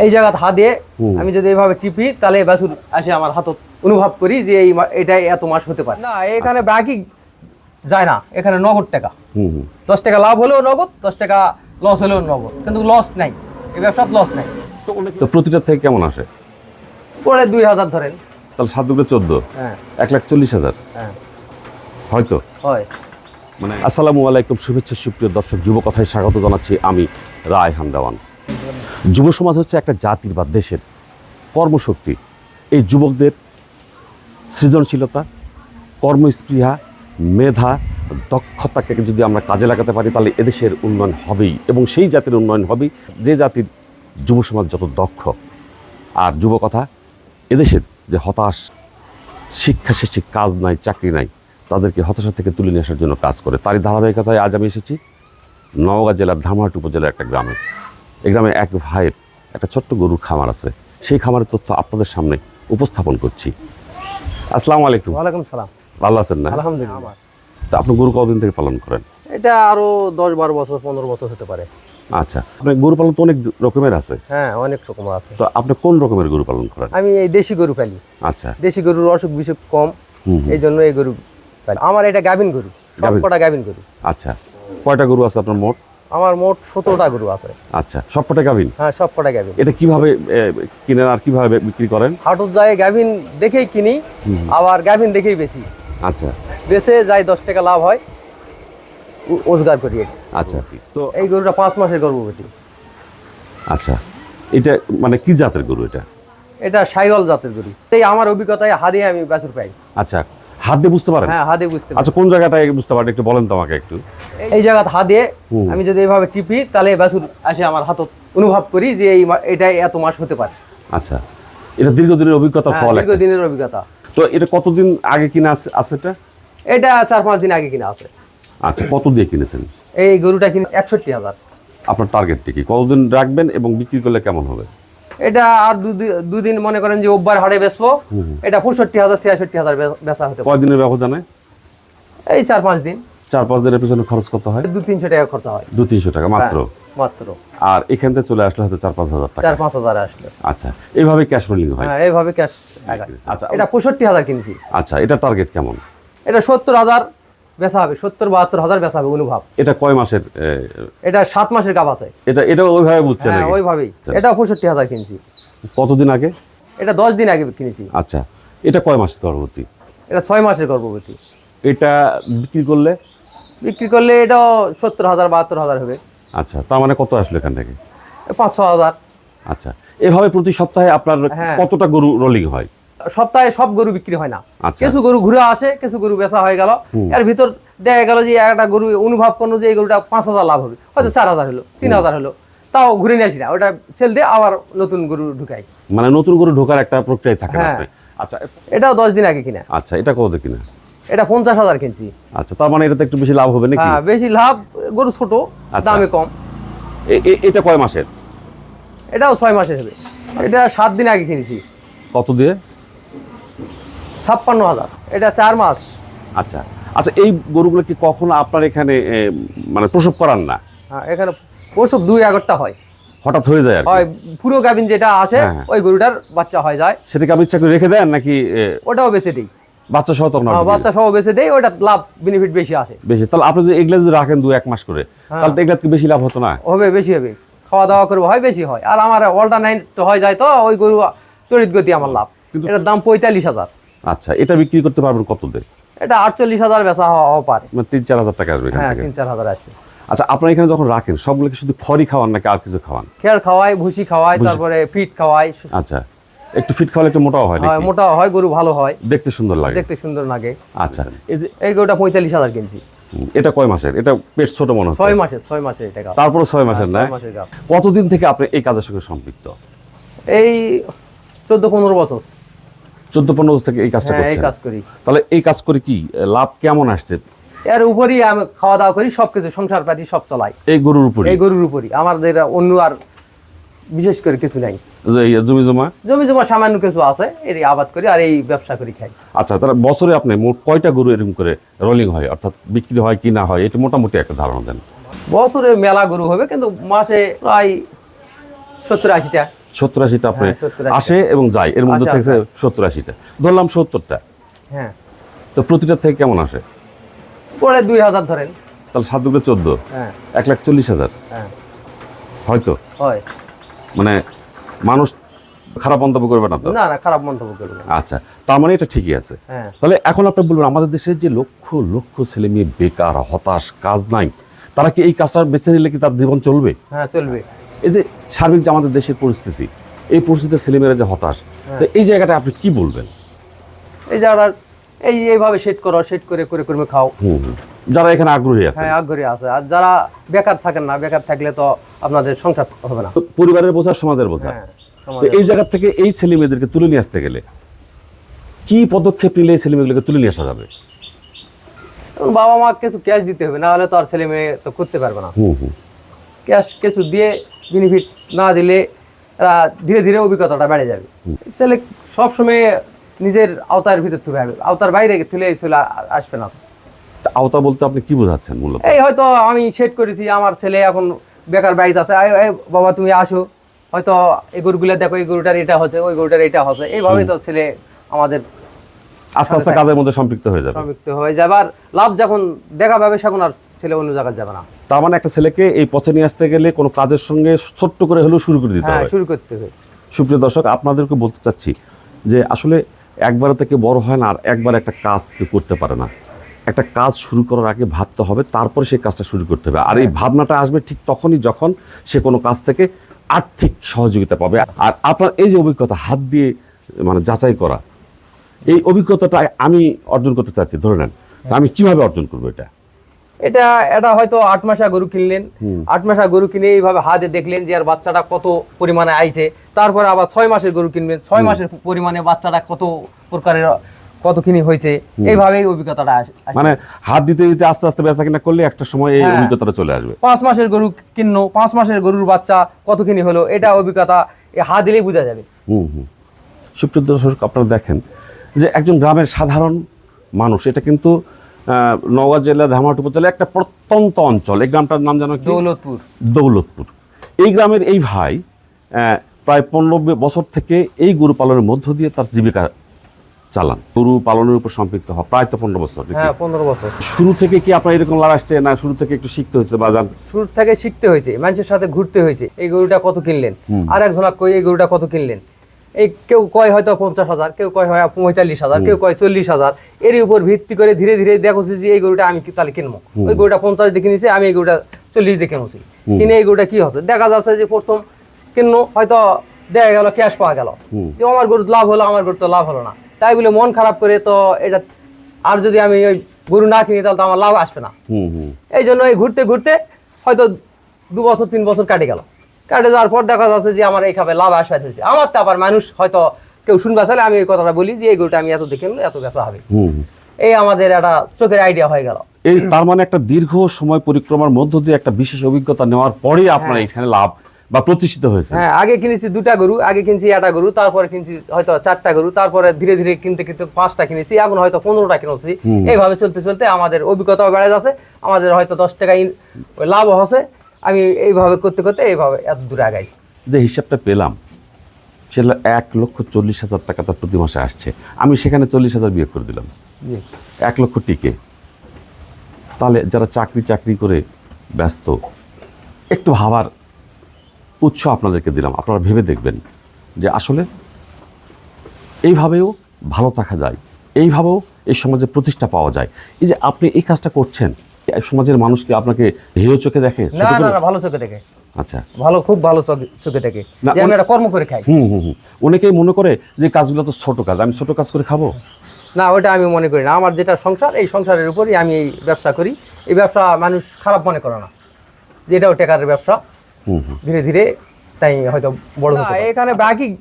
এই জায়গাতে হাত দিয়ে আমি যদি এইভাবে টিপি তাহলে বাছুর আসে আমার হাতত অনুভব করি যে এই মা- এটাই এত মাস হতে পারে। না এখানে বাকি যায় না। এখানে নগদ টাকা। হুম হুম। দশ টাকা লাভ হলেও নগদ দশ টাকা লস হলেও নগদ। কিন্তু লস নাই। এই ব্যবসাত লস নাই। তো প্রতিটা থেকে কেমন আসে? পরে দুই হাজার ধরেন। তাহলে সাত দুটো চোদ্দ। হ্যাঁ। এক লাখ চল্লিশ হাজার। হ্যাঁ। হয়তো? হয়। মানে আসসালামু আলাইকুম শুভেচ্ছা সুপ্রিয় দর্শক যুব কথায় স্বাগত জানাচ্ছি আমি রায় হামদাওয়ান যুব সমাজ হচ্ছে একটা জাতির বা দেশের কর্মশক্তি। এই যুবকদের সৃজনশীলতা, কর্মস্পৃহা, মেধা, দক্ষতাকে যদি আমরা কাজে লাগাতে পারি, তাহলে এদেশের উন্নয়ন হবেই এবং সেই জাতির উন্নয়ন হবেই। যে জাতির যুব সমাজ যত দক্ষ। আর যুব কথা, এদেশের যে হতাশ, শিক্ষা শেষে কাজ নাই, চাকরি নাই, তাদেরকে হতাশা থেকে তুলে নিয়ে আসার জন্য কাজ করে। তারই ধারাবাহিকতায় আজ আমি এসেছি নওগাঁ জেলার ধামহাট উপজেলার একটা গ্রামে। এই গ্রামে এক ভাইয়ের একটা ছোট্ট গরুর খামার আছে। সেই খামারের তথ্য আপনাদের সামনে উপস্থাপন করছি। আসসালামু আলাইকুম। ওয়ালাইকুম সালাম। ভালো আছেন না? আলহামদুলিল্লাহ। তা আপনি গরু কতদিন থেকে পালন করেন? এটা আরও দশ বারো বছর পনেরো বছর হতে পারে। আচ্ছা আপনি গরু পালন তো অনেক রকমের আছে। হ্যাঁ অনেক রকম আছে। তো আপনি কোন রকমের গরু পালন করেন? আমি এই দেশি গরু পালি। আচ্ছা। দেশি গরুর অসুখ বিসুখ কম। এই জন্য এই গরু আমার এটা গাভিন গরু সব কটা গাভিন গরু। আচ্ছা কয়টা গরু আছে আপনার মোট? আমার মোট সতেরোটা গরু আছে। আচ্ছা সবকটা গাভিন? হ্যাঁ সব কটা গাভিন। এটা কীভাবে কিনেন আর কীভাবে বিক্রি করেন? হাটুর যায় গাভিন দেখেই কিনি আবার গাভিন দেখেই বেশি আচ্ছা। বেচে যাই দশ টাকা লাভ হয় রোজগার করি। আচ্ছা। তো এই গরুটা পাঁচ মাসের গর্ভবতী। আচ্ছা। এটা মানে কি জাতের গরু এটা? এটা সাইওয়াল জাতের গরু। এই আমার অভিজ্ঞতায় হাতে আমি বাছুর পাই। আচ্ছা হাত দিয়ে বুঝতে পারেন? হ্যাঁ হাতে বুঝতে পারি। আচ্ছা কোন জায়গাটায় বুঝতে পারেন? একটু বলেন তো আমাকে একটু। এই জায়গাতে হাত দিয়ে আমি যদি এইভাবে টিপি তাহলে বাছুর আসে আমার হাতত অনুভব করি যে এই এটাই এত মাস হতে পারে। আচ্ছা এটা দীর্ঘদিনের অভিজ্ঞতা হ্যাঁ, ফল। দীর্ঘদিনের অভিজ্ঞতা। তো এটা কতদিন আগে কিনা আছে আছে এটা? এটা চার পাঁচ দিন আগে কিনা আছে। আচ্ছা কত দিয়ে কিনেছেন? এই গরুটা কিনে একষট্টি হাজার। আপনার টার্গেটটা কি? কতদিন রাখবেন এবং বিক্রি করলে কেমন হবে? এটা আর দুদি- দুদিন মনে করেন যে ওব্বার হাড়ে বেচবো এটা পঁয়ষট্টি হাজার ছিয়াষট্টি হাজার বেচা হতে কয়দিনের ব্যবধানে? এই চার পাঁচ দিন। চার পাঁচ দিনের পিছনে খরচ কত হয়? দু তিনশো টাকা খরচা হয়। দু তিনশো টাকা মাত্র? হ্যাঁ, মাত্র। আর এখান থেকে চলে আসলে হয়তো চার পাঁচ হাজার টাকা। চার পাঁচ হাজার আসলে। আচ্ছা এইভাবে ক্যাশ রোলিং হয়? হ্যাঁ এইভাবে ক্যাশ আচ্ছা। এটা পঁয়ষট্টি হাজার কিনছি। আচ্ছা এটা টার্গেট কেমন? এটা সত্তর হাজার। বেচা হবে সত্তর বাহাত্তর হাজার বেচা হবে অনুভব। এটা কয় মাসের এটা সাত মাসের গাব আছে। এটা এটা ওইভাবে বুঝছেন হ্যাঁ ওইভাবেই। আচ্ছা। এটা পঁয়ষট্টি হাজার কিনছি। কতদিন আগে? এটা দশ দিন আগে কিনেছি। আচ্ছা। এটা কয় মাস গর্ভবতী? এটা ছয় মাসের গর্ভবতী। এটা বিক্রি করলে? বিক্রি করলে এটাও সত্তর হাজার বাহাত্তর হাজার হবে। আচ্ছা তার মানে কত আসলো এখান থেকে? পাঁচ ছ হাজার। আচ্ছা। এভাবে প্রতি সপ্তাহে আপনার হ্যাঁ। কতটা গরু রোলিং হয়? সপ্তাহে সব গরু বিক্রি হয় না। আচ্ছা। কিছু গরু ঘুরে আসে কিছু গরু বেচা হয়ে গেল। এর ভিতর দেখা গেল যে একটা গরু অনুভব করল যে এই গরুটা পাঁচ হাজার লাভ হবে হয়তো চার হাজার হলো তিন হাজার হলো তাও ঘুরে নিয়ে আসি না। ওটা সেল দিয়ে আবার নতুন গরু ঢুকাই। মানে নতুন গরু ঢোকার একটা প্রক্রিয়া থাকে হ্যাঁ। আচ্ছা। এটাও দশ দিন আগে কিনা। আচ্ছা এটা কত কিনা? এটা পঞ্চাশ হাজার কিনছি। আচ্ছা তার মানে এটাতে একটু বেশি লাভ হবে নাকি? হ্যাঁ বেশি লাভ গরু ছোট আচ্ছা। দামে কম। এটা কয় মাসের? এটাও ছয় মাসের হবে। এটা সাত দিন আগে কিনেছি। কত দিয়ে? ছাপ্পান্ন হাজার। এটা চার মাস। আচ্ছা। আচ্ছা এই গরুগুলো কি কখনো আপনার এখানে মানে প্রসব করান না? হ্যাঁ এখানে প্রসব দুই এগারোটা হয়। হঠাৎ হয়ে যায় হয় পুরো গাভিন যেটা আসে হ্যাঁ, হ্যাঁ। ওই গরুটার বাচ্চা হয়ে যায়। সেটাকে আপনি ইচ্ছা করে রেখে দেন নাকি ওটাও বেঁচে দিই। বাচ্চা সহ তখন হ্যাঁ, বাচ্চা সহ বেঁচে দেই ওটা লাভ বেনিফিট বেশি আসে। বেশি। তাহলে আপনি যদি এগুলা যদি রাখেন দু এক মাস করে। তাহলে তো এগুলা বেশি লাভ হতো না? হবে বেশি হবে। খাওয়া দাওয়া করব হয় বেশি হয়। আর আমার অল্টারনাইট হয়ে যায় তো ওই গরু তড়িৎ গতি আমার লাভ। এটার দাম পঁয়তাল্লিশ হাজার। আচ্ছা এটা বিক্রি করতে পারবেন কত দিয়ে এটা আটচল্লিশ হাজার বেচা হওয়া পারে। মানে তিন চার হাজার টাকা আসবে হ্যাঁ তিন চার হাজার আসবে। আচ্ছা আপনার এখানে যখন রাখেন সবগুলোকে শুধু খড়ি খাওয়ান নাকি আর কিছু খাওয়ান? খেয়ার খাওয়াই ভুসি খাওয়াই তারপরে ফিট খাওয়াই। আচ্ছা একটু ফিট খাওয়ালে একটু মোটাও হয় হয়, নাকি? মোটা হয় গরু ভালো হয়। দেখতে সুন্দর লাগে। দেখতে সুন্দর লাগে। আচ্ছা এই যে এই গরুটা পঁয়তাল্লিশ হাজার কিনছি এটা কয় মাসের? এটা পেট ছোট মনে হচ্ছে। ছয় মাসের ছয় মাসের এটা তারপরে ছয় মাসের না? হ্যাঁ, গাভ। কতদিন থেকে আপনি এই কাজের সঙ্গে সম্পৃক্ত? এই চোদ্দ পনেরো বছর। চোদ্দ পনেরো বছর থেকে এই কাজটা হ্যাঁ এই কাজ করি। তাহলে এই কাজ করে কি লাভ কেমন আসছে? এর উপরই আমি খাওয়া দাওয়া করি সবকিছু সংসার পাতি সব চালাই। এই গরুর উপরে এই গরুর উপরই। আমাদের অন্য আর বিশেষ করে কিছু নাই। জমি জমা? জমি জমা সামান্য কিছু আছে এর আবাদ করি আর এই ব্যবসা করি খাই। আচ্ছা তাহলে বছরে আপনি মোট কয়টা গরু এরকম করে রোলিং হয়? অর্থাৎ বিক্রি হয় কি না হয় এটা মোটামুটি একটা ধারণা দেন। বছরে মেলা গরু হবে কিন্তু মাসে প্রায় সত্তর আশিটা। সত্তর আশিটা আপনি হ্যাঁ, 70 আশিটা। আসে এবং যায় এর মধ্যে থেকে সত্তর আশিটা ধরলাম সত্তরটা। হ্যাঁ। তো প্রতিটা থেকে কেমন আসে? পরে দুই হাজার ধরেন। তাহলে সাত দুগুলো চোদ্দ। হ্যাঁ। এক লাখ চল্লিশ হাজার। হ্যাঁ। হয়তো? হয়। মানে মানুষ খারাপ মন্তব্য করবে না তো? না না খারাপ মন্তব্য করব না। আচ্ছা তার মানে এটা ঠিকই আছে। তাহলে এখন আপনি বলবেন আমাদের দেশের যে লক্ষ লক্ষ ছেলে মেয়ে বেকার হতাশ কাজ নাই তারা কি এই কাজটা বেছে নিলে কি তার জীবন চলবে? হ্যাঁ চলবে। এই যে সার্বিক যে আমাদের দেশের পরিস্থিতি এই পরিস্থিতিতে ছেলেমেয়েরা যে হতাশ তো এই জায়গাটা আপনি কি বলবেন? এই যারা এই এইভাবে সেট করো সেট করে করে করে খাও। যারা এখানে আগ্রহী আছে হ্যাঁ আগ্রহী আছে। আর যারা বেকার থাকেন না বেকার থাকলে তো আপনাদের সংসার হবে না। পরিবারের বোঝা সমাজের বোঝা। হ্যাঁ তো এই জায়গা থেকে এই ছেলে মেয়েদেরকে তুলে নিয়ে আসতে গেলে কি পদক্ষেপ নিলে এই ছেলে মেয়েগুলোকে তুলে নিয়ে আসা যাবে? বাবা মা কিছু ক্যাশ দিতে হবে না হলে তো আর ছেলে মেয়ে তো করতে পারবে না। ক্যাশ কিছু দিয়ে বেনিফিট না দিলে এরা ধীরে ধীরে অভিজ্ঞতাটা বেড়ে যাবে। ছেলে সবসময় নিজের আওতার ভিতর তুলে হবে আওতার বাইরে তুলে এই ছেলে আসবে না। আওতা বলতে আপনি কি বোঝাচ্ছেন মূলত? এই হয়তো আমি সেট করেছি আমার ছেলে এখন বেকার বাড়িতে আছে। বাবা তুমি আসো। হয়তো এই গরুগুলো দেখো এই গরুটার এটা হচ্ছে ওই গরুটার এটা হচ্ছে। এইভাবেই তো ছেলে আমাদের আস্তে আস্তে কাজের মধ্যে সম্পৃক্ত হয়ে যাবে। সম্পৃক্ত হয়ে যাবে। আর লাভ যখন দেখা পাবে সেখন আর ছেলে অন্য জায়গায় যাবে না। তার মানে একটা ছেলেকে এই পথে নিয়ে আসতে গেলে কোনো কাজের সঙ্গে ছোট্ট করে হলেও শুরু করে দিতে হ্যাঁ হবে। শুরু করতে হবে। সুপ্রিয় দর্শক আপনাদেরকে বলতে চাচ্ছি যে আসলে একবার থেকে বড় হয় না আর একবার একটা কাজ করতে পারে না। একটা কাজ শুরু করার আগে ভাবতে হবে তারপরে সেই কাজটা শুরু করতে হবে। আর এই ভাবনাটা আসবে ঠিক তখনই যখন সে কোনো কাজ থেকে আর্থিক সহযোগিতা পাবে। আর আপনার এই যে অভিজ্ঞতা হাত দিয়ে মানে যাচাই করা এই অভিজ্ঞতাটা আমি অর্জন করতে চাচ্ছি ধরে নেন। আমি কীভাবে অর্জন করব এটা? এটা এটা হয়তো আট মাসা গরু কিনলেন। আট মাসা গরু কিনে এইভাবে হাতে দেখলেন যে আর বাচ্চাটা কত পরিমাণে আইছে। তারপরে আবার ছয় মাসের গরু কিনবেন। ছয় মাসের পরিমাণে বাচ্চাটা কত প্রকারের কতখানি হয়েছে। এইভাবেই অভিজ্ঞতাটা আসে। মানে হাত দিতে দিতে আস্তে আস্তে বেচা কিনা করলে একটা সময় এই হ্যাঁ। অভিজ্ঞতাটা চলে আসবে। পাঁচ মাসের গরু কিনলো পাঁচ মাসের গরুর বাচ্চা কতখানি হলো এটা অভিজ্ঞতা হাত দিলেই বোঝা যাবে। হুম হুম। সুপ্রিয় দর্শক আপনারা দেখেন যে একজন গ্রামের সাধারণ মানুষ এটা কিন্তু নওগাঁ জেলা ধামাট উপজেলা একটা প্রত্যন্ত অঞ্চল। এই গ্রামটার নাম জানো কি? দৌলতপুর। দৌলতপুর। এই গ্রামের এই ভাই প্রায় পনেরো বছর থেকে এই গরু পালনের মধ্য দিয়ে তার জীবিকা চালান। গরু পালনের উপর সম্পৃক্ত হওয়া প্রায় তো পনেরো বছর হ্যাঁ পনেরো বছর। শুরু থেকে কি আপনার এরকম লাভ আসছে না শুরু থেকে একটু শিখতে হয়েছে বা জান শুরু থেকে শিখতে হয়েছে মানুষের সাথে ঘুরতে হয়েছে এই গরুটা কত কিনলেন? আর একজনা কই এই গরুটা কত কিনলেন? এই কেউ কয় হয়তো পঞ্চাশ হাজার কেউ কয় হয় পঁয়তাল্লিশ হাজার কেউ কয় চল্লিশ হাজার এর উপর ভিত্তি করে ধীরে ধীরে দেখো যে এই গরুটা আমি তাহলে কিনবো? ওই গরুটা পঞ্চাশ দিয়ে কিনেছি আমি এই গরুটা চল্লিশ দিয়ে কিনেছি। কিনে এই গরুটা কি হচ্ছে? দেখা যাচ্ছে যে প্রথম কিনলো হয়তো দেখা গেল ক্যাশ পাওয়া গেল। যে আমার গরু লাভ হলো আমার গরু তো লাভ হলো না। তাই বলে মন খারাপ করে তো এটা আর যদি আমি ওই গরু না কিনি তাহলে তো আমার লাভ আসবে না। এই জন্য এই ঘুরতে ঘুরতে হয়তো দু বছর তিন বছর কাটে গেল। কাটে যাওয়ার পর দেখা যাচ্ছে যে আমার এইভাবে লাভ আসা হয়েছে আমার তো আবার মানুষ হয়তো কেউ শুনবে চাইলে আমি এই কথাটা বলি যে এই গরুটা আমি এত দেখে এত বেচা হবে। এই আমাদের একটা চোখের আইডিয়া হয়ে গেল। এই তার মানে একটা দীর্ঘ সময় পরিক্রমার মধ্য দিয়ে একটা বিশেষ অভিজ্ঞতা নেওয়ার পরেই আপনার এখানে লাভ বা প্রতিষ্ঠিত হয়েছে। হ্যাঁ আগে কিনেছি দুটা গরু আগে কিনছি একটা গরু তারপরে কিনছি হয়তো চারটা গরু তারপরে ধীরে ধীরে কিনতে কিনতে পাঁচটা কিনেছি এখন হয়তো পনেরোটা কিনেছি। এইভাবে চলতে চলতে আমাদের অভিজ্ঞতাও বেড়ে যাচ্ছে আমাদের হয়তো দশ টাকা লাভ হচ্ছে। আমি এইভাবে করতে করতে এইভাবে এত দূরে আগাইছি। যে হিসাবটা পেলাম সেটা এক লক্ষ চল্লিশ হাজার টাকা তার প্রতি মাসে আসছে। আমি সেখানে চল্লিশ হাজার বিয়োগ করে দিলাম। এক লক্ষ টিকে। তাহলে যারা চাকরি চাকরি করে ব্যস্ত একটু ভাবার উৎস আপনাদেরকে দিলাম। আপনারা ভেবে দেখবেন যে আসলে এইভাবেও ভালো থাকা যায়। এইভাবেও এই সমাজে প্রতিষ্ঠা পাওয়া যায়। এই যে আপনি এই কাজটা করছেন সমাজের মানুষকে আপনাকে হেয় চোখে দেখে না না না ভালো চোখে দেখে। আচ্ছা। ভালো খুব ভালো চোখে- দেখে। যে আমি একটা কর্ম করে খাই। হুম হুম হুম। অনেকেই মনে করে যে কাজগুলো তো ছোট কাজ আমি ছোট কাজ করে খাব? না ওটা আমি মনে করি না। আমার যেটা সংসার এই সংসারের উপরই আমি এই ব্যবসা করি। এই ব্যবসা মানুষ খারাপ মনে করে না যে এটাও টেকারের ব্যবসা। হুম হুম। ধীরে ধীরে তাই হয়তো বড় এখানে বাকি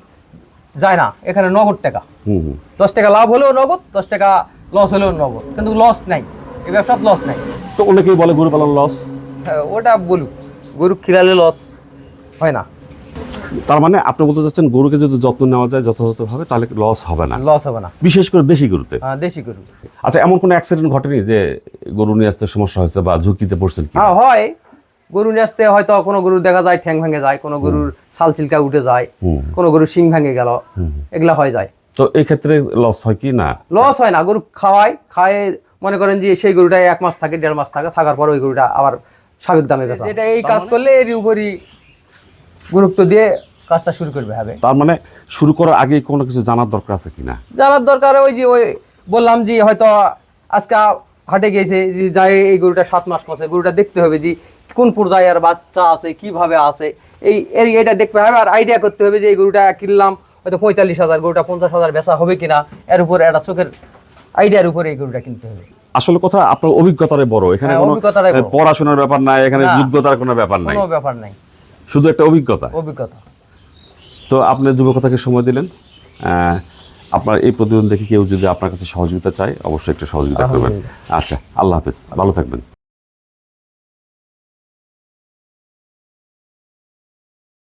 যায় না এখানে নগদ টাকা। হুম হুম। দশ টাকা লাভ হলেও নগদ দশ টাকা লস হলেও নগদ। কিন্তু লস নাই এই ব্যবসার লস নাই। তো অনেকেই বলে গরু পালন লস হ্যাঁ, ওটা বলুক। গরু খিলালে লস হয় না। তার মানে আপনি বলতে চাচ্ছেন গরুকে যদি যত্ন নেওয়া যায় যথাযথভাবে তাহলে লস হবে না। লস হবে না। বিশেষ করে দেশি গরুতে। হ্যাঁ, দেশি গরু। আচ্ছা এমন কোনো অ্যাক্সিডেন্ট ঘটেনি যে গরু নিয়ে আসতে সমস্যা হয়েছে বা ঝুঁকিতে পড়ছেন হ্যাঁ হয়। গরু নিয়ে আসতে হয়তো কোনো গরুর দেখা যায় ঠ্যাং ভেঙে যায় কোনো গরুর ছাল চিলকা উঠে যায় কোনো গরুর শিং ভেঙে গেল এগুলা হয়ে যায়। তো এই ক্ষেত্রে লস হয় কি না? লস হয় না। গরু খাওয়ায় খায় মনে করেন যে সেই গরুটা এক মাস থাকে দেড় মাস থাকে থাকার পর ওই গরুটা আবার সাবেক দামে বেচা। এটা এই কাজ করলে এর উপরই গুরুত্ব দিয়ে কাজটা শুরু করবে হবে। তার মানে শুরু করার আগে কোনো কিছু জানার দরকার আছে কিনা? জানার দরকার ওই যে ওই বললাম যে হয়তো আজকে হাটে গেছে যে যাই এই গরুটা সাত মাস পথে গরুটা দেখতে হবে যে কোন পর্যায়ে আর বাচ্চা আছে কীভাবে আছে এই এই- এটা দেখতে হবে আর আইডিয়া করতে হবে যে এই গরুটা কিনলাম হয়তো পঁয়তাল্লিশ হাজার গরুটা পঞ্চাশ হাজার বেচা হবে কিনা এর উপর একটা চোখের আইডিয়ার উপরে এই গরুটা কিনতে হবে। আসলে কথা আপনার অভিজ্ঞতারে বড়। এখানে হ্যাঁ, কোনো পড়াশোনার ব্যাপার নাই এখানে যোগ্যতার কোনো ব্যাপার নাই। কোনো ব্যাপার নাই। শুধু একটা অভিজ্ঞতা। অভিজ্ঞতা। তো আপনি যুবকতাকে সময় দিলেন। আহ, আপনার এই প্রতিবেদন দেখে কেউ যদি আপনার কাছে সহযোগিতা চায় অবশ্যই একটা সহযোগিতা করবেন। আচ্ছা আল্লাহ হাফেজ। ভালো থাকবেন।